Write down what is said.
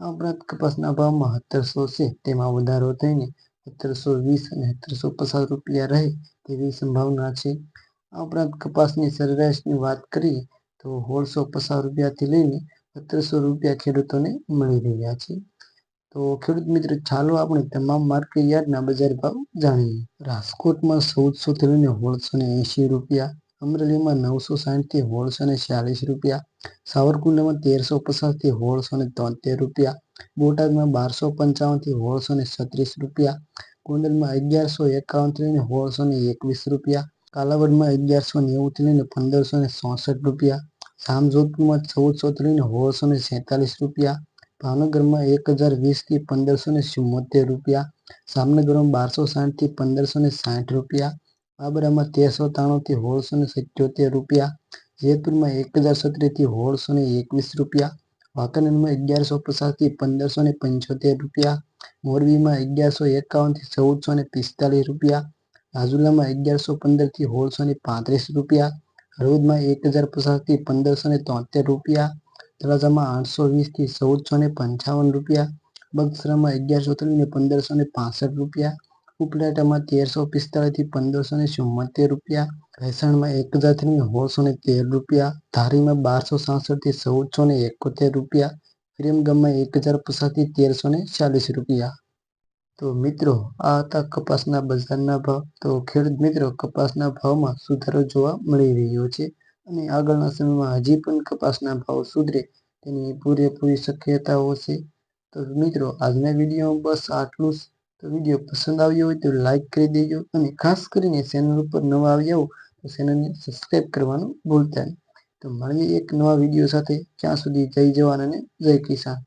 આ ઉપરાંત કપાસના ભાવમાં સત્તરસો છે. તેમાં વધારો થઈને સત્તરસો વીસ અને સત્તરસો પચાસ રૂપિયા રહે તેવી સંભાવના છે. આ ઉપરાંત કપાસની સરેરાશની વાત કરીએ તો સોળસો પચાસ રૂપિયાથી લઈને સત્તરસો રૂપિયા ખેડૂતોને મળી રહ્યા છે. તો ખેડૂત મિત્ર, ચાલો આપણે તમામ માર્કેટ યાર્ડના બજાર ભાવ જાણીએ. રાજકોટમાં ચૌદસોથી લઈને સોળસો ને એંશી રૂપિયા અમરેલીમાં નવસો સાઠથી સોળસો ને ચાલીસ રૂપિયા સાવરકુંડમાં તેરસો પચાસથી સોળસો ને તોતેર રૂપિયા, બોટાદમાં બારસો પંચાવનથી સોળસો ને છત્રીસ રૂપિયા, ગોંડલમાં અગિયારસો એકાવનથી લઈને સોળસો ને એકવીસ રૂપિયા, કાલાવડમાં અગિયારસો નેવુંથી લઈને પંદરસો ને ચોસઠ રૂપિયા, જામજોધપુરમાં ચૌદસોથી લઈને સોળસો ને છેતાલીસ રૂપિયા, ભાવનગરમાં એક હજાર વીસથી પંદરસો ને ચુમ્મોતેર રૂપિયા, જામનગરમાં બારસો સાઠથી પંદરસો ને સાઠ રૂપિયા બાબરામાં તેરસો ત્રાણુંથી સોળસો ને સિત્યોતેર રૂપિયા જેતપુરમાં એક હજાર સત્રીસથી સોળસો ને એકવીસ રૂપિયા, વાંકાનેરમાં અગિયારસો પચાસથી પંદરસો ને પંચોતેર રૂપિયા, મોરબીમાં અગિયારસો એકાવનથી ચૌદસો ને પિસ્તાલીસ રૂપિયા, રાજુલામાં અગિયારસો પંદરથી સોળસો ને પાંત્રીસ રૂપિયા, હળવદમાં એક હજાર પચાસથી પંદરસો ને તોતેર રૂપિયા, તળાજામાં આઠસો વીસથી ચૌદસો ને પંચાવન રૂપિયા, બગસરામાં અગિયારસો લઈને પંદરસો ને પાસઠ રૂપિયા ઉપલેટામાં તેરસો પિસ્તાળીસથી પંદરસો ને ચુમ્મોતેર રૂપિયા, ભેસણમાં એક લઈને સોળસો ને તેર રૂપિયા, ધારીમાં બારસો સાસઠથી ચૌદસો ને એકોતેર રૂપિયા વિરમગામમાં એક હજાર પચાસથી તેરસો ને ચાલીસ રૂપિયા. તો મિત્રો, આ હતા કપાસના બજારના ભાવ. તો ખેડૂત મિત્રો, કપાસના ભાવમાં સુધારો જોવા મળી રહ્યો છે અને આગળના સમયમાં હજી પણ કપાસના ભાવ સુધરે તેની પૂરેપૂરી શક્યતાઓ છે. તો મિત્રો, આજના વિડીયોમાં બસ આટલું જ. તો વીડિયો પસંદ આવ્યો હોય તો લાઈક કરી દેજો અને ખાસ કરીને ચેનલ ઉપર નવા આવ્યા હો તો ચેનલને સબસ્ક્રાઈબ કરવાનું ભૂલતા નહીં. તો મળીએ એક નવા વીડિયો સાથે. ત્યાં સુધી જય જવાન અને જય કિસાન.